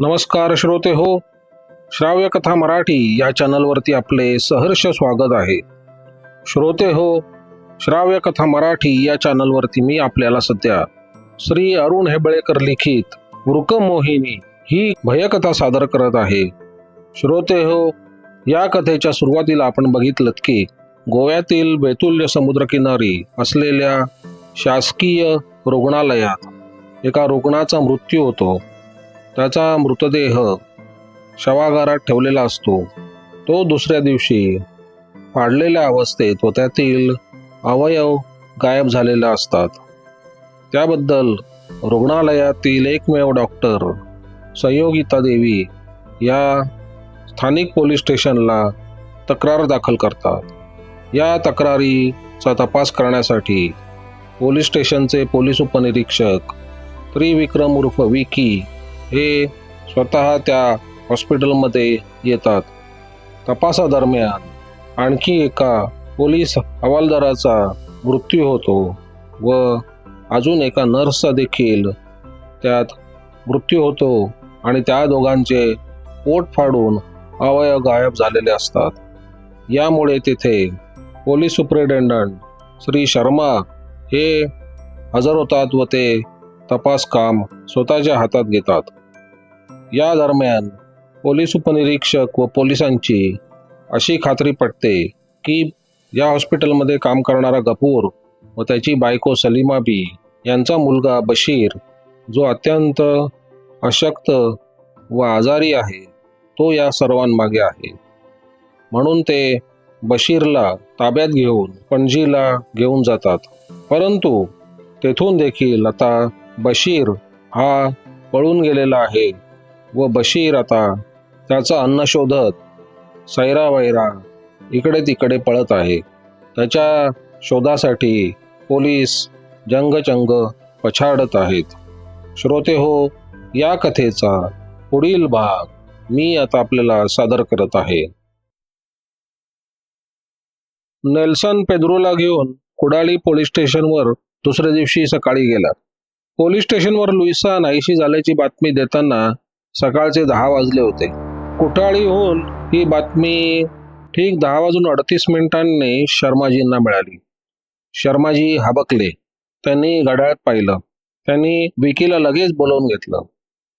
नमस्कार श्रोते हो श्राव्य कथा मराठी या चॅनलवरती आपले सहर्ष स्वागत आहे. श्रोते हो श्राव्य कथा मराठी या चॅनलवरती मी आपल्याला सध्या श्री अरुण हेबळेकर लिखित वृकमोहिनी ही भयकथा सादर करत आहे. श्रोते हो या कथेच्या सुरुवातीला आपण बघितलं की गोव्यातील बेतुल्य समुद्रकिनारी असलेल्या शासकीय रुग्णालयात एका रुग्णाचा मृत्यू होतो. त्याचा मृतदेह शवागारात ठेवलेला असतो. तो दुसऱ्या दिवशी फाडलेल्या अवस्थेत व त्यातील अवयव गायब झालेले असतात. त्याबद्दल रुग्णालयातील एकमेव डॉक्टर संयोगिता देवी या स्थानिक पोलीस स्टेशनला तक्रार दाखल करतात. या तक्रारीचा तपास करण्यासाठी पोलीस स्टेशनचे पोलीस उपनिरीक्षक त्रिविक्रम उर्फ विकी हे स्वतः त्या हॉस्पिटलमध्ये येतात. तपासादरम्यान आणखी एका पोलीस हवालदाराचा मृत्यू होतो व अजून एका नर्सचा देखील त्यात मृत्यू होतो आणि त्या दोघांचे पोट फाडून अवयव गायब झालेले असतात. यामुळे तिथे पोलीस सुप्रिटेंडंट श्री शर्मा हे हजर होतात व ते तपास काम स्वतःच्या हातात घेतात. या दरम्यान पोलीस उपनिरीक्षक व पोलिसांची अशी खात्री पटते की या हॉस्पिटलमध्ये काम करणारा गफूर व त्याची बायको सलीमा बी यांचा मुलगा बशीर जो अत्यंत अशक्त व आजारी आहे तो या सर्वांमागे आहे. म्हणून ते बशीरला ताब्यात घेऊन पणजीला घेऊन जातात. परंतु तेथून देखील आता बशीर हा पळून गेलेला आहे व बशीर आता त्याचा अन्न शोधत सैरावैरा इकडे तिकडे पळत आहे. त्याच्या शोधासाठी पोलीस जंगचंग पछाडत आहेत. श्रोते हो या कथेचा पुढील भाग मी आता आपल्याला सादर करत आहे. नेल्सन पेद्रोला घेऊन कुडाळी पोलीस स्टेशनवर दुसऱ्या दिवशी सकाळी गेला. पोलीस स्टेशनवर लुईसा नाहीशी झाल्याची बातमी देताना सकाळचे दहा वाजले होते. कुटाळीहून ही बातमी ठीक दहा वाजून अडतीस मिनिटांनी शर्माजींना मिळाली. शर्माजी हाबकले. त्यांनी घड्याळात पाहिलं. त्यांनी विकीला लगेच बोलवून घेतलं.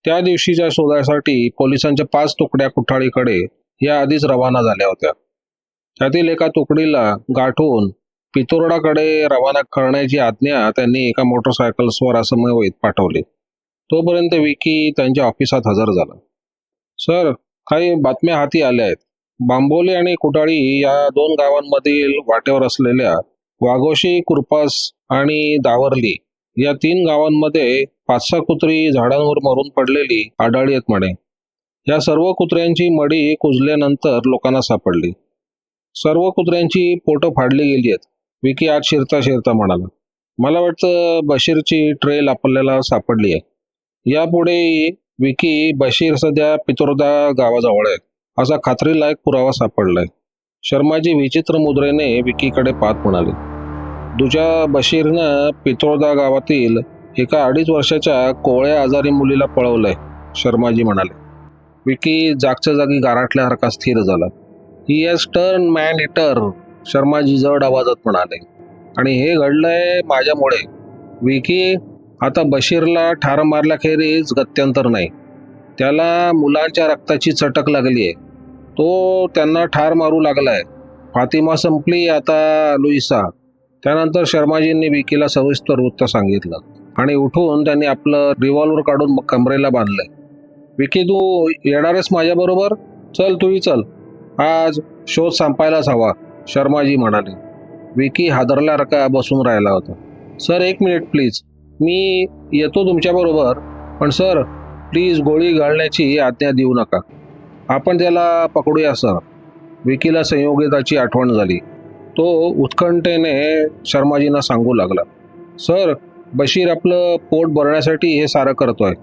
त्या दिवशीच्या शोधासाठी पोलिसांच्या पाच तुकड्या कुठाळीकडे या आधीच रवाना झाल्या होत्या. त्यातील एका तुकडीला गाठून पितोरडाकडे रवाना करण्याची आज्ञा त्यांनी एका मोटरसायकल्सवर असमवेत पाठवली. तोपर्यंत विकी त्यांच्या ऑफिसात हजर झाला. सर काही बातम्या हाती आल्या आहेत. बांबोली आणि कुटाळी या दोन गावांमधील वाटेवर असलेल्या वाघोशी कुरपास आणि दावरली या तीन गावांमध्ये पाच सहा कुत्री झाडांवर मरून पडलेली आढळली आहेत म्हणे. या सर्व कुत्र्यांची मडी कुजल्यानंतर लोकांना सापडली. सर्व कुत्र्यांची पोटं फाडली गेली आहेत. विकी आत शिरता शिरता म्हणाला मला वाटतं बशीरची ट्रेल आपल्याला सापडली आहे. यापुढे विकी बशीर सध्या पितोरदा गावाजवळ आहे. असा खात्रीलायक पुरावा सापडलाय. शर्माजी विचित्र मुद्रेने विकीकडे पाहत म्हणाले दुजा बशीरनं पितोळदा गावातील एका अडीच वर्षाच्या कोवळ्या आजारी मुलीला पळवलंय शर्माजी म्हणाले. विकी जागच्या जागी गाराटल्यासारखा स्थिर झाला. ही एस टर्न मॅन हिटर शर्माजी जड आवाजात म्हणाले. आणि हे घडलंय माझ्यामुळे. विकी आता बशीरला ठार मारल्याखेरीज गत्यंतर नाही. त्याला मुलांच्या रक्ताची चटक लागली आहे तो त्यांना ठार मारू लागलाय. फातिमा संपली आता लुईसा. त्यानंतर शर्माजींनी विकीला सविस्तर वृत्त सांगितलं आणि उठून त्यांनी आपलं रिव्हॉल्वर काढून कमरेला बांधलंय. विकी तू येणारेस माझ्याबरोबर? चल तूही चल. आज शोध संपायलाच हवा. शर्माजी म्हणाले. विकी हादरल्यासारखा बसून राहिला होता. सर एक मिनिट प्लीज मी येतो तुमच्याबरोबर पण सर प्लीज गोळी घालण्याची आज्ञा देऊ नका. आपण त्याला पकडूया सर. विकीला संयोगिताची आठवण झाली. तो उत्कंठेने शर्माजींना सांगू लागला. सर बशीर आपलं पोट भरण्यासाठी हे सारं करतोय.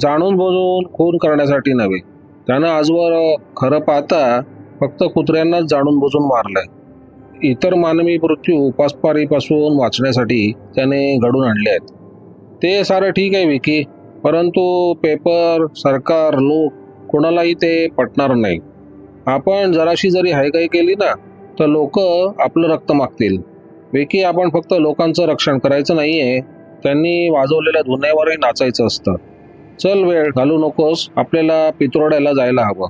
जाणून बुजून खून करण्यासाठी नव्हे. त्यानं आजवर खरं पाहता फक्त कुत्र्यांनाच जाणून बुजून मारलंय. इतर मानवी मृत्यू उपासपारीपासून वाचण्यासाठी त्याने घडून आणले आहेत. ते सारं ठीक आहे विकी. परंतु पेपर सरकार लोक कोणालाही ते पटणार नाही. आपण जराशी जरी हायकाई केली ना तर लोक आपलं रक्त मागतील. विकी आपण फक्त लोकांचं रक्षण करायचं नाही आहे त्यांनी वाजवलेल्या धुन्यावरही नाचायचं असतं. चल वेळ घालू नकोस. आपल्याला पितोरड्याला जायला हवं.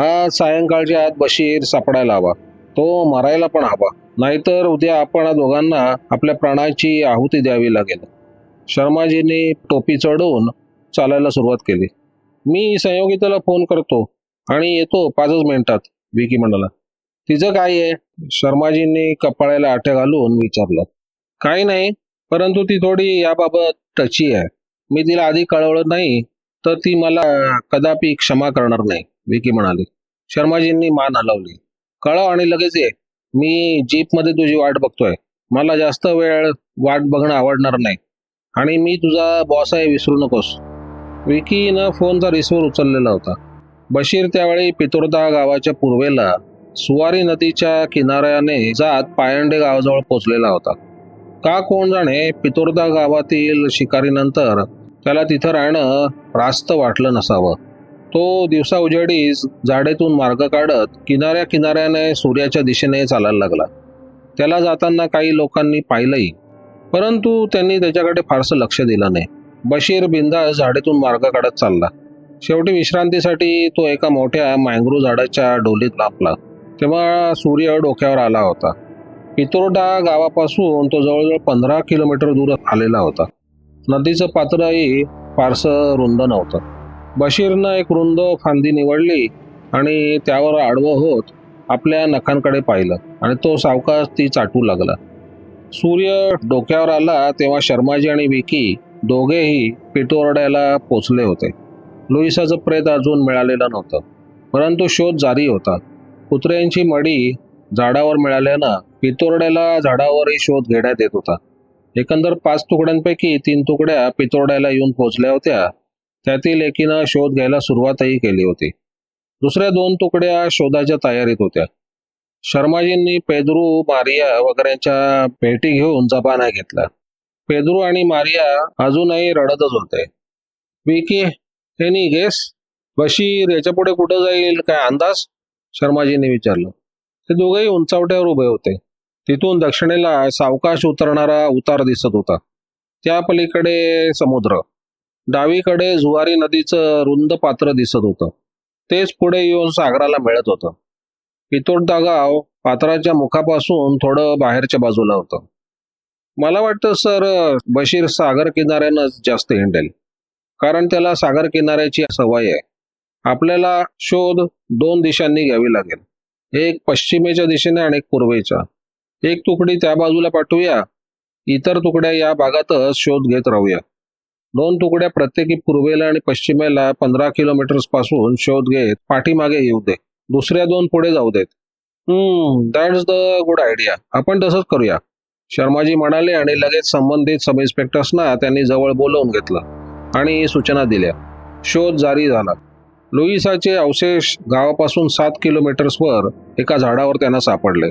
आज सायंकाळच्या आत बशीर सापडायला हवा. तो मरायला पण हवा. नाहीतर उद्या आपण दोघांना आपल्या प्राणाची आहुती द्यावी लागेल. शर्माजींनी टोपी चढवून चालायला सुरुवात केली. मी संयोगिताला फोन करतो आणि येतो पाचच मिनिटात विकी म्हणाला तिचं काय आहे? शर्माजींनी कपाळाला आठ्या घालून विचारलं. काही नाही परंतु ती थोडी याबाबत टची आहे. मी तिला आधी कळवलं नाही तर ती मला कदापि क्षमा करणार नाही विकी म्हणाली. शर्माजींनी मान हलवली. कळव आणि लगेच ये. मी जीपमध्ये तुझी वाट बघतोय. मला जास्त वेळ वाट बघणं आवडणार नाही. आणि मी तुझा बॉस आहे विसरू नकोस. विकीनं फोनचा रिसिव्हर उचललेला होता. बशीर त्यावेळी पितोरदा गावाच्या पूर्वेला सुवारी नदीच्या किनाऱ्याने जात पायंडे गावाजवळ पोचलेला होता. का कोण जाणे पितोरदा गावातील शिकारीनंतर त्याला तिथं राहणं रास्त वाटलं नसावं. तो दिवसा उजेडीस झाडेतून मार्ग काढत किनाऱ्या किनाऱ्याने सूर्याच्या दिशेने चालायला लागला. त्याला जाताना काही लोकांनी पाहिलंही परंतु त्यांनी त्याच्याकडे फारसं लक्ष दिलं नाही. बशीर बिंदास झाडेतून मार्ग काढत चालला. शेवटी विश्रांतीसाठी तो एका मोठ्या मँग्रो झाडाच्या डोलीत लापला तेव्हा सूर्य डोक्यावर आला होता. पितोरडा गावापासून तो जवळजवळ पंधरा किलोमीटर दूर आलेला होता. नदीचं पात्रही फारसं रुंद नव्हतं. बशीरनं एक रुंद फांदी निवडली आणि त्यावर आडवं होत आपल्या नखांकडे पाहिलं आणि तो सावकाश ती चाटू लागला. सूर्य डोक्यावर आला तेव्हा शर्माजी आणि विकी दोघेही पिटोरड्याला पोचले होते. लुईसाचं प्रेत अजून मिळालेलं नव्हतं परंतु शोध जारी होता. कुत्र्यांची मडी झाडावर मिळाल्यानं पितोरड्याला झाडावरही शोध घेण्यात येत होता. एकंदर पाच तुकड्यांपैकी तीन तुकड्या पितोरड्याला येऊन पोहोचल्या होत्या. त्यातील एकीनं शोध घ्यायला सुरुवातही केली होती. दुसऱ्या दोन तुकड्या शोधाच्या तयारीत होत्या. शर्माजींनी पेद्रू मारिया वगैरेच्या भेटी घेऊन जपाना घेतला. पेद्रू आणि मारिया अजूनही रडतच होते. विकी हे गेस बशीर याच्यापुढे कुठं जाईल? काय अंदाज? शर्माजींनी विचारलं. ते दोघेही उंचावट्यावर उभे होते. तिथून दक्षिणेला सावकाश उतरणारा उतार दिसत होता. त्या पलीकडे समुद्र. डावीकडे जुवारी नदीचं रुंद पात्र दिसत होतं. तेच पुढे येऊन सागराला मिळत होतं. पितोडदा गाव पात्राच्या मुखापासून थोडं बाहेरच्या बाजूला होतं. मला वाटतं सर बशीर सागर किनाऱ्यानंच जास्त हिंडेल. कारण त्याला सागर किनाऱ्याची सवय आहे. आपल्याला शोध दोन दिशांनी घ्यावी लागेल. एक पश्चिमेच्या दिशेने आणि एक पूर्वेच्या. एक तुकडी त्या बाजूला पाठवूया. इतर तुकड्या या भागातच शोध घेत राहूया. दोन तुकड्या प्रत्येकी पूर्वेला आणि पश्चिमेला पंधरा किलोमीटर्सपासून शोध घेत पाठीमागे येऊ दे. दुसऱ्या दोन पुढे जाऊ देत. हम्म दॅट्स द गुड आयडिया आपण तसंच करूया. शर्माजी म्हणाले आणि लगेच संबंधित सब इन्स्पेक्टर्सना त्यांनी जवळ बोलवून घेतलं आणि सूचना दिल्या. शोध जारी झाला. लुईसाचे अवशेष गावापासून सात किलोमीटर्सवर एका झाडावर त्यांना सापडले.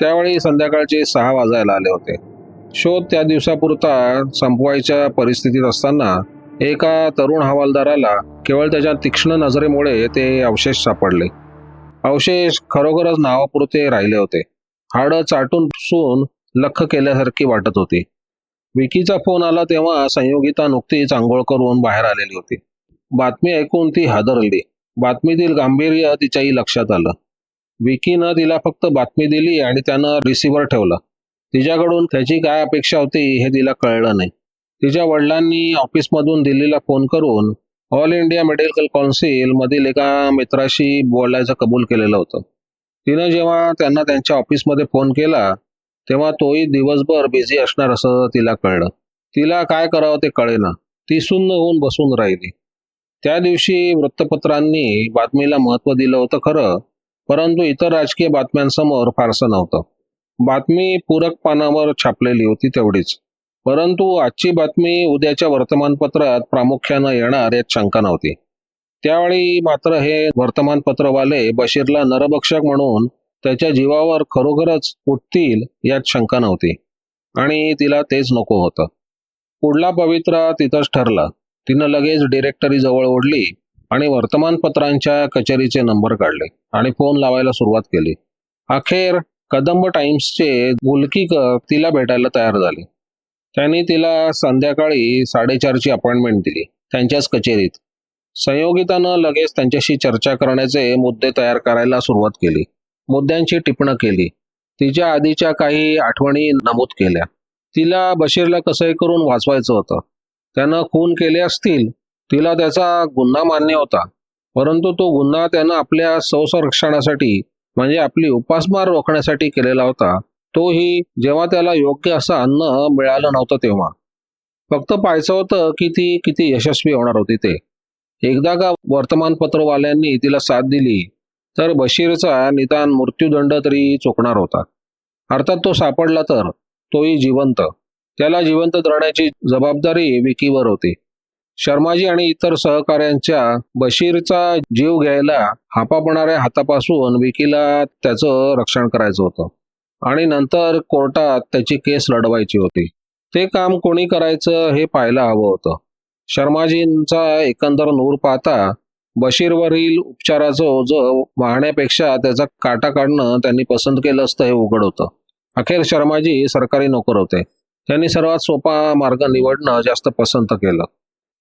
त्यावेळी संध्याकाळचे सहा वाजायला आले होते. शोध त्या दिवसापुरता संपवायच्या परिस्थितीत असताना एका तरुण हवालदाराला केवळ त्याच्या तीक्ष्ण नजरेमुळे ते अवशेष सापडले. अवशेष खरोखरच नावापुरते राहिले होते. हाडं चाटून पुसून लख केल्यासारखी वाटत होती. विकीचा फोन आला तेव्हा संयोगिता नुकतीच आंघोळ करून बाहेर आलेली होती. बातमी ऐकून ती हादरली. बातमीतील गांभीर्य तिच्याही लक्षात आलं. विकीनं तिला फक्त बातमी दिली आणि त्यानं रिसिव्हर ठेवला. तिच्याकडून त्याची काय अपेक्षा होती हे तिला कळलं नाही. तिच्या वडिलांनी ऑफिसमधून दिल्लीला फोन करून ऑल इंडिया मेडिकल काउन्सिल मधील एका मित्राशी बोलायचं कबूल केलेलं होतं. तिनं जेव्हा त्यांना त्यांच्या ऑफिसमध्ये फोन केला तेव्हा तोही दिवसभर बिझी असणार असं तिला कळलं. तिला काय करावं ते कळेना. ती सुन्न होऊन बसून राहिली. त्या दिवशी वृत्तपत्रांनी बातमीला महत्त्व दिलं होतं खरं परंतु इतर राजकीय बातम्यांसमोर फारसं नव्हतं. बातमी पूरक पानावर छापलेली होती तेवढीच. परंतु आजची बातमी उद्याच्या वर्तमानपत्रात प्रामुख्यानं येणार यात शंका नव्हती. त्यावेळी मात्र हे वर्तमानपत्रवाले बशीरला नरभक्षक म्हणून त्याच्या जीवावर खरोखरच उठतील यात शंका नव्हती. आणि तिला तेच नको होतं. पुढला पवित्रा तिथंच ठरला. तिनं लगेच डिरेक्टरी जवळ ओढली आणि वर्तमानपत्रांच्या कचेरीचे नंबर काढले आणि फोन लावायला सुरुवात केली. अखेर कदंब टाइम्सचे मुलकीकर तिला भेटायला तयार झाले. त्यांनी तिला संध्याकाळी साडेचारची अपॉइंटमेंट दिली त्यांच्याच कचेरीत. संयोगितानं लगेच त्यांच्याशी चर्चा करण्याचे मुद्दे तयार करायला सुरुवात केली. मुद्द्यांची टिपणं केली. तिच्या आधीच्या काही आठवणी नमूद केल्या. तिला बशीरला कसंही करून वाचवायचं होतं. त्यानं खून केले असतील तिला त्याचा गुन्हा मान्य होता. परंतु तो गुन्हा त्यानं आपल्या संसंरक्षणासाठी म्हणजे आपली उपासमार रोखण्यासाठी केलेला होता तोही जेव्हा त्याला योग्य असं अन्न मिळालं नव्हतं तेव्हा. फक्त पाहायचं होतं की ती किती यशस्वी होणार होती ते. एकदा का वर्तमानपत्रवाल्यांनी तिला साथ दिली तर बशीरचा निदान मृत्यूदंड तरी चुकणार होता. अर्थात तो सापडला तर तोही जिवंत. त्याला जिवंत धरण्याची जबाबदारी विकीवर होती. शर्माजी आणि इतर सहकाऱ्यांच्या बशीरचा जीव घ्यायला हापापणाऱ्या हातापासून विकीला त्याचं रक्षण करायचं होतं. आणि नंतर कोर्टात त्याची केस लढवायची होती. ते काम कोणी करायचं हे पाहायला हवं होतं. शर्माजींचा एकंदर नूर पाहता बशीरवरील उपचाराचं ओझं वाहण्यापेक्षा त्याचा काटा काढणं त्यांनी पसंत केलं असतं हे उघड होतं. अखेर शर्माजी सरकारी नोकर होते. त्यांनी सर्वात सोपा मार्ग निवडणं जास्त पसंत केलं.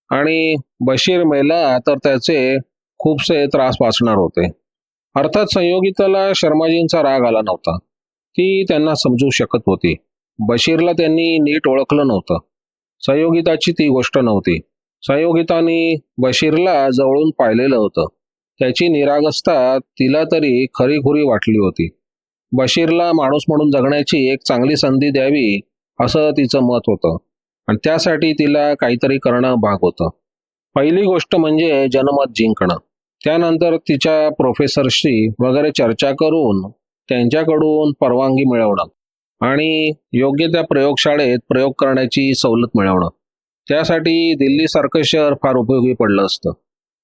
आणि बशीर मेला तर त्याचे खूपसे त्रास वाचणार होते. अर्थात संयोगिताला शर्माजींचा राग आला नव्हता. ती त्यांना समजू शकत होती. बशीरला त्यांनी नीट ओळखलं नव्हतं. संयोगिताची ती गोष्ट नव्हती. संयोगिताने बशीरला जवळून पाहिलेलं होतं. त्याची निरागसता तिला तरी खरीखुरी वाटली होती. बशीरला माणूस म्हणून जगण्याची एक चांगली संधी द्यावी असं तिचं मत होतं. आणि त्यासाठी तिला काहीतरी करणं भाग होतं. पहिली गोष्ट म्हणजे जनमत जिंकणं. त्यानंतर तिच्या प्रोफेसरशी वगैरे चर्चा करून त्यांच्याकडून परवानगी मिळवणं आणि योग्य त्या प्रयोगशाळेत प्रयोग करण्याची सवलत मिळवणं. त्यासाठी दिल्लीसारखं शहर फार उपयोगी पडलं असतं.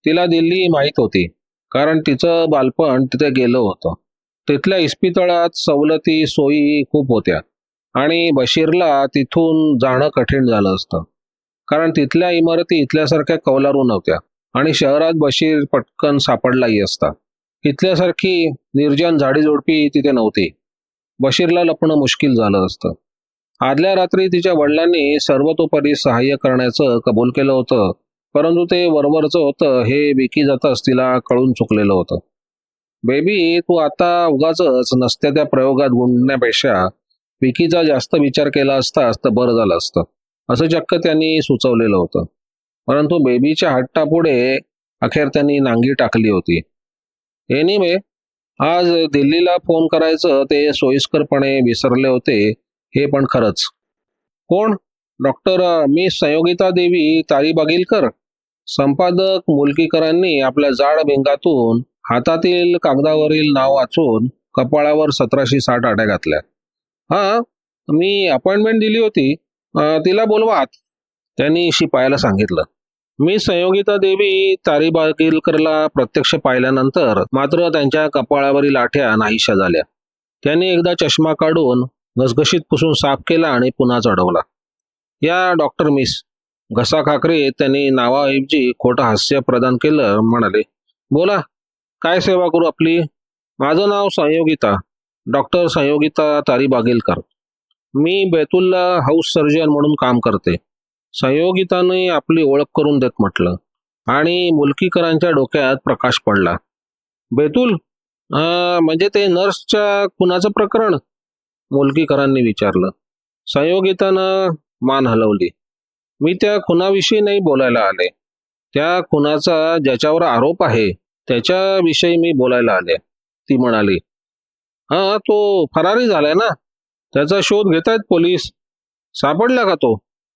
तिला दिल्ली माहीत होती कारण तिचं बालपण तिथे गेलं होतं. तिथल्या इस्पितळात सवलती सोयी खूप होत्या. आणि बशीरला तिथून जाणं कठीण झालं असतं. कारण तिथल्या इमारती इथल्यासारख्या कौलारू नव्हत्या आणि शहरात बशीर पटकन सापडलाही असता. इथल्यासारखी निर्जन झाडीझुडपी तिथे नव्हती. बशीरला लपणं मुश्किल झालं असतं. आदल्या रात्री तिच्या वडिलांनी सर्वतोपरी सहाय्य करण्याचं कबूल केलं होतं परंतु ते वरवरचं होतं हे विकी जाताच तिला कळून चुकलेलं होतं. बेबी तू आता उगाच नसत्या त्या प्रयोगात गुंडण्यापेक्षा विकीचा जास्त विचार केला असता तर बरं झालं असतं. असं चक्क त्यांनी सुचवलेलं होतं. परंतु बेबीच्या हट्टापुढे अखेर त्यांनी नांगी टाकली होती. एनिवे आज दिल्लीला फोन करायचं ते सोयीस्करपणे विसरले होते हे पण खरंच. कोण? डॉक्टर मी संयोगिता देवी तारीबागीलकर संपादक मुलकीकरांनी आपल्या जाड भिंगातून हातातील कागदावरील नाव वाचून कपाळावर सतराशे साठ आट्या घातल्या. हा मी अपॉइंटमेंट दिली होती. तिला बोलवा आत त्यांनी शिपायाला सांगितलं. मी संयोगिता देवी तारीबागीलकरला प्रत्यक्ष पाहिल्यानंतर मात्र त्यांच्या कपाळावरील आठ्या नाहीशा झाल्या. त्यांनी एकदा चष्मा काढून घसघशीत पुसून साफ केला आणि पुन्हा चढवला. या डॉक्टर मिस. घसा खाकरे त्यांनी नावाऐवजी खोटं हास्य प्रदान केलं म्हणाले बोला काय सेवा करू आपली? माझं नाव संयोगिता. डॉक्टर संयोगिता तारीबागेलकर मी बैतुल्ला हाऊस सर्जन म्हणून काम करते. संयोगिताने आपली ओळख करून देत म्हटलं आणि मुलकीकरांच्या डोक्यात प्रकाश पडला. बेतुल म्हणजे ते नर्सच्या कुणाचं प्रकरण? मुलकीकरांनी विचारलं. संयोगितानं मान हलवली. मी त्या खुनाविषयी नाही बोलायला आले. त्या खुनाचा ज्याच्यावर आरोप आहे त्याच्याविषयी मी बोलायला आले ती म्हणाली. हा तो फरारी झालाय ना. त्याचा शोध घेत आहेत पोलीस. सापडला का तो?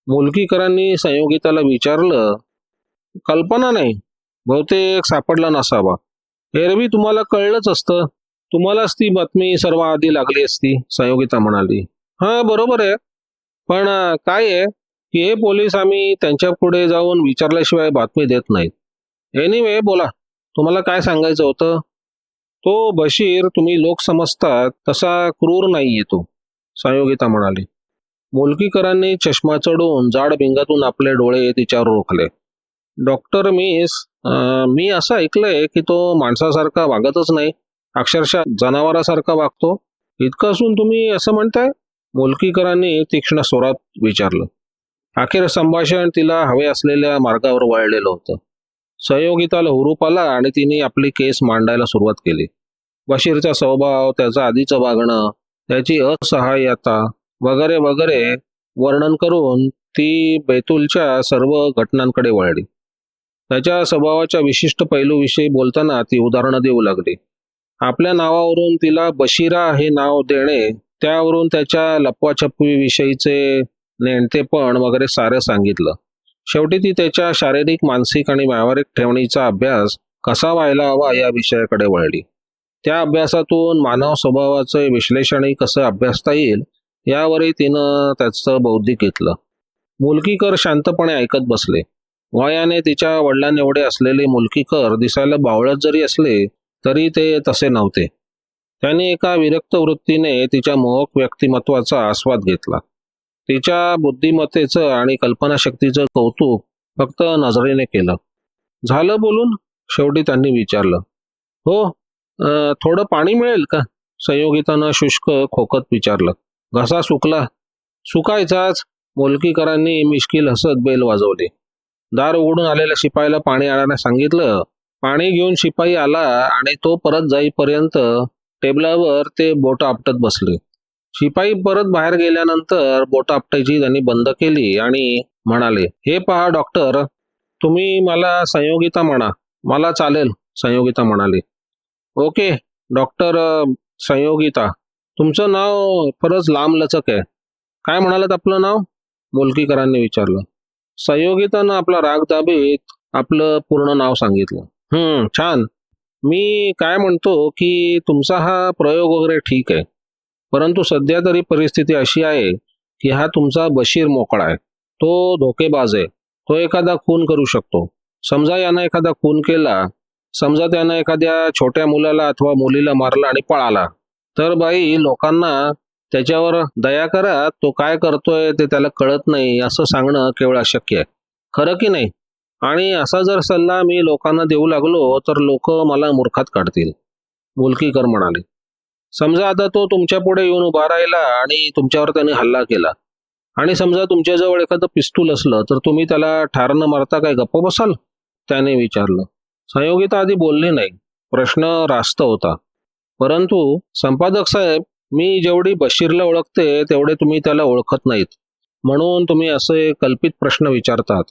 मुलकीकरांनी संयोगिताला विचारलं. कल्पना नाही. बहुतेक सापडला नसावा. एरवी तुम्हाला कळलंच असतं. तुम्हालाच ती बातमी सर्व आधी लागली असती संयोगिता म्हणाली. हा बरोबर आहे. पण काय आहे? की हे पोलीस आम्ही त्यांच्या पुढे जाऊन विचारल्याशिवाय बातमी देत नाहीत. एनिवे बोला. तुम्हाला काय सांगायचं होतं? तो बशीर तुम्ही लोक समजतात तसा क्रूर नाहीये तो संयोगिता म्हणाली. मुलकीकरांनी चष्मा चढवून जाड भिंगातून आपले डोळे तिच्यावर रोखले. डॉक्टर मिस मी असं ऐकलंय की तो माणसासारखा वागतच नाही अक्षरशः जनावरासारखा वागतो. इतकं असून तुम्ही असं म्हणताय? मुलकीकरांनी तीक्ष्ण स्वरात विचारलं. अखेर संभाषण तिला हवे असलेल्या मार्गावर वळलेलं होतं. सहयोगिताला हुरूप आला आणि तिने आपली केस मांडायला सुरुवात केली. बशीरचा स्वभाव त्याचं आधीचं वागणं त्याची असहाय्यता वगैरे वगैरे वर्णन करून ती बैतूलच्या सर्व घटनांकडे वळली. त्याच्या स्वभावाच्या विशिष्ट पैलूविषयी बोलताना ती उदाहरणं देऊ लागली. आपल्या नावावरून तिला बशिरा हे नाव देणे त्यावरून त्याच्या लपवाछपवीविषयीचे नेणतेपण वगैरे सारं सांगितलं. शेवटी ती त्याच्या शारीरिक मानसिक आणि व्यावहारिक ठेवणीचा अभ्यास कसा व्हायला हवा या विषयाकडे वळली. त्या अभ्यासातून मानव स्वभावाचे विश्लेषणही कसं अभ्यासता येईल यावरही तिनं त्याचं बौद्धिक घेतलं. मुलकीकर शांतपणे ऐकत बसले. वयाने तिच्या वडिलांएवढे असलेले मुलकीकर दिसायला बावळत जरी असले तरी ते तसे नव्हते. त्यांनी एका विरक्त वृत्तीने तिच्या मोहक व्यक्तिमत्वाचा आस्वाद घेतला. तिच्या बुद्धिमत्तेचं आणि कल्पनाशक्तीचं कौतुक फक्त नजरेने केलं. झालं बोलून? शेवटी त्यांनी विचारलं. हो थोडं पाणी मिळेल का? संयोगितानं शुष्क खोकत विचारलं. घसा सुकला. सुकायचाच मोलकीकरांनी मिश्किल हसत बेल वाजवली. दार उघडून आलेल्या शिपाईला पाणी आणायला सांगितलं. पाणी घेऊन शिपाई आला आणि तो परत जाईपर्यंत टेबलावर ते बोट आपटत बसले. शिपाई परत बाहेर गेल्यानंतर बोट आपटायची त्यांनी बंद केली आणि म्हणाले हे पहा डॉक्टर तुम्ही मला संयोगिता म्हणा मला चालेल संयोगिता म्हणाली. ओके डॉक्टर संयोगिता तुमचं नाव खरंच लांब लचक आहे. काय म्हणालात आपलं नाव? मुलकीकरांनी विचारलं. संयोगितानं आपला राग दाबीत आपलं पूर्ण नाव सांगितलं. हम्म छान. मी काय म्हणतो की तुमचा हा प्रयोग वगैरे ठीक आहे. परंतु सध्या तरी परिस्थिती अशी आहे की हा तुमचा बशीर मोकळा आहे. तो धोकेबाज आहे. तो एखादा खून करू शकतो. समजा यानं एखादा खून केला समजा त्यानं एखाद्या छोट्या मुलाला अथवा मुलीला मारला आणि पळाला तर बाई लोकांना त्याच्यावर दया करा तो काय करतोय ते त्याला कळत नाही असं सांगणं केवळ अशक्य आहे. खरं की नाही? आणि असा जर सल्ला मी लोकांना देऊ लागलो तर लोक मला मूर्खात काढतील. मुलकीकर म्हणाले. समजा आता तो तुमच्यापुढे येऊन उभा राहिला आणि तुमच्यावर त्याने हल्ला केला. आणि समजा तुमच्याजवळ एखादं पिस्तूल असलं तर तुम्ही त्याला ठार न मारता काय? गप्प बसाल? त्याने विचारलं. संयोगिता आधी बोलली नाही. प्रश्न रास्त होता. परंतु संपादक साहेब मी जेवढी बशीरला ओळखते तेवढे तुम्ही त्याला ओळखत नाहीत. म्हणून तुम्ही असे कल्पित प्रश्न विचारतात.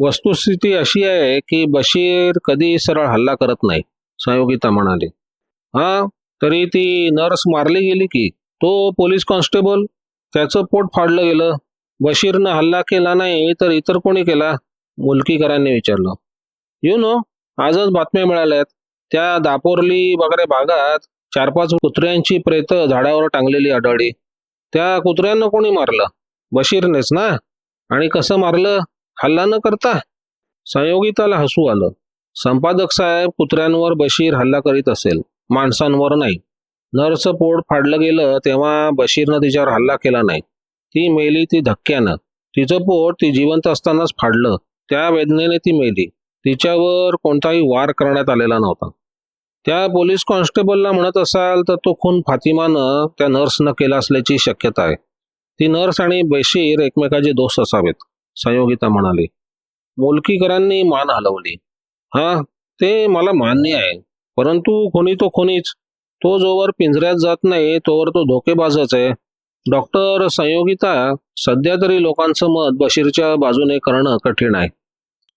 वस्तुस्थिती अशी आहे की बशीर कधी सरळ हल्ला करत नाही संयोगिता म्हणाली. हा तरी ती नर्स मारली गेली की तो पोलीस कॉन्स्टेबल त्याचं पोट फाडलं गेलं. बशीरनं हल्ला केला नाही तर इतर कोणी केला? मुलकीकरांनी विचारलं. यु नो आजच बातम्या मिळाल्यात. त्या दापोरली वगैरे भागात चार पाच कुत्र्यांची प्रेत झाडावर टांगलेली आढळली. त्या कुत्र्यांना कोणी मारलं? बशीरनेच ना? आणि कसं मारलं? हल्ला न करता? संयोगिताला हसू आलं. संपादक साहेब कुत्र्यांवर बशीर हल्ला करीत असेल. माणसांवर नाही. नरचं पोट फाडलं गेलं तेव्हा बशीरनं तिच्यावर हल्ला केला नाही. ती मेली ती धक्क्यानं. तिचं पोट ती जिवंत असतानाच फाडलं. त्या वेदनेने ती मेली. तिच्यावर कोणताही वार करण्यात आलेला नव्हता. त्या पोलीस कॉन्स्टेबलला म्हणत असाल तर तो खून फातिमानं त्या नर्सनं केला असल्याची शक्यता आहे. ती नर्स आणि बशीर एकमेकाचे दोस्त असावेत संयोगिता म्हणाली. मोलकीकरांनी मान हलवली. हा ते मला मान्य आहे. परंतु कोणी तो कोणीच. तो जोवर पिंजऱ्यात जात नाही तोवर तो धोकेबाजच आहे. डॉक्टर संयोगिता सध्या तरी लोकांचं मत बशीरच्या बाजूने करणं कठीण आहे.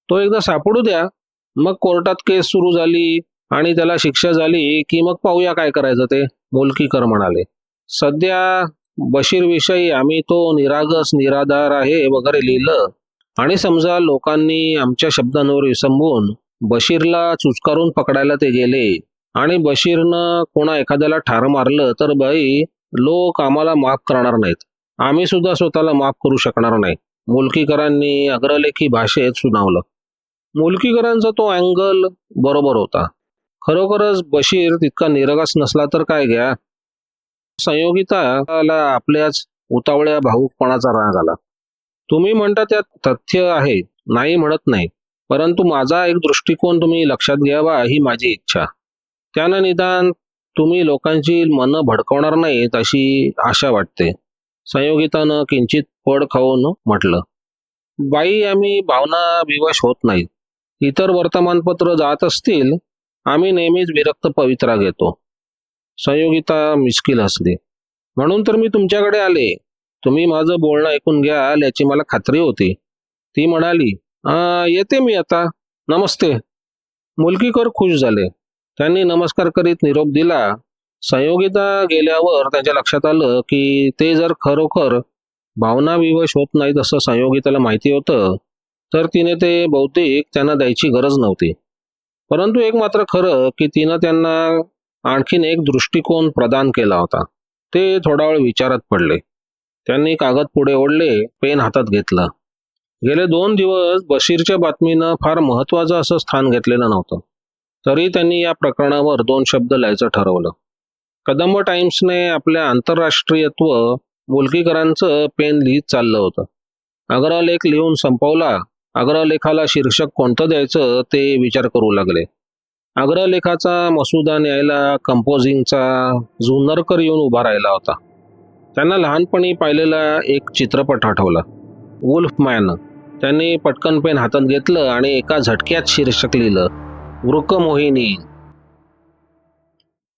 तो एकदा सापडू द्या मग कोर्टात केस सुरू झाली आणि त्याला शिक्षा झाली की मग पाहूया काय करायचं ते मुलकीकर म्हणाले. सध्या बशीरविषयी आम्ही तो निरागस निराधार आहे वगैरे लिहिलं. आणि समजा लोकांनी आमच्या शब्दांवर विसंबून बशीरला चुचकारून पकडायला ते गेले. आणि बशीरनं कोणा एखाद्याला ठार मारलं तर बाई लोक आम्हाला माफ करणार नाहीत. आम्ही सुद्धा स्वतःला माफ करू शकणार नाही. मुलकीकरांनी अग्रलेखी भाषेत सुनावलं. मुलकीकरांचा तो अँगल बरोबर होता. खरोखरच बशीर तितका निरगस नसला तर काय घ्या? संयोगिताला आपल्याच उतावळ्या भाऊकपणाचा राग आला. तुम्ही म्हणता त्यात तथ्य आहे. नाही म्हणत नाही. परंतु माझा एक दृष्टिकोन तुम्ही लक्षात घ्यावा ही माझी इच्छा. त्यानं निदान तुम्ही लोकांची मनं भडकवणार नाहीत अशी आशा वाटते. संयोगितानं किंचित फळ खाऊन म्हटलं. बाई आम्ही भावना विवश होत नाहीत इतर वर्तमानपत्र जात असतील आम्ही नेहमीच विरक्त पवित्रा घेतो. संयोगिता मिश्किल हसली. म्हणून तर मी तुमच्याकडे आले. तुम्ही माझं बोलणं ऐकून घ्याल याची मला खात्री होती. ती म्हणाली येते मी आता. नमस्ते. मुलगीकर खुश झाले. त्यांनी नमस्कार करीत निरोप दिला. संयोगिता गेल्यावर त्यांच्या लक्षात आलं की ते जर खरोखर भावना विवश होत नाहीत असं संयोगिताला माहिती होतं तर तिने ते बहुतेक त्यांना द्यायची गरज नव्हती. परंतु एक मात्र खरं की तिनं त्यांना आणखीन एक दृष्टिकोन प्रदान केला होता. ते थोडा वेळ विचारात पडले. त्यांनी कागद पुढे ओढले पेन हातात घेतलं. गेले दोन दिवस बशीरच्या बातमीनं फार महत्वाचं असं स्थान घेतलेलं नव्हतं. तरी त्यांनी या प्रकरणावर दोन शब्द लिहायचं ठरवलं. कदंब टाइम्सने आपल्या आंतरराष्ट्रीयत्व मुलकीकरांचं पेन लिहित चाललं होतं. अग्रलेख लिहून संपवला अग्रलेखाला शीर्षक कोणतं द्यायचं ते विचार करू लागले. अग्रलेखाचा मसुदा न्यायला कंपोजिंगचा जुनरकर येऊन उभा राहिला होता. त्यांना लहानपणी पाहिलेला एक चित्रपट आठवला. वुल्फ मॅन त्यांनी पटकन पेन हातात घेतलं आणि एका झटक्यात शीर्षक लिहिलं वृकमोहिनी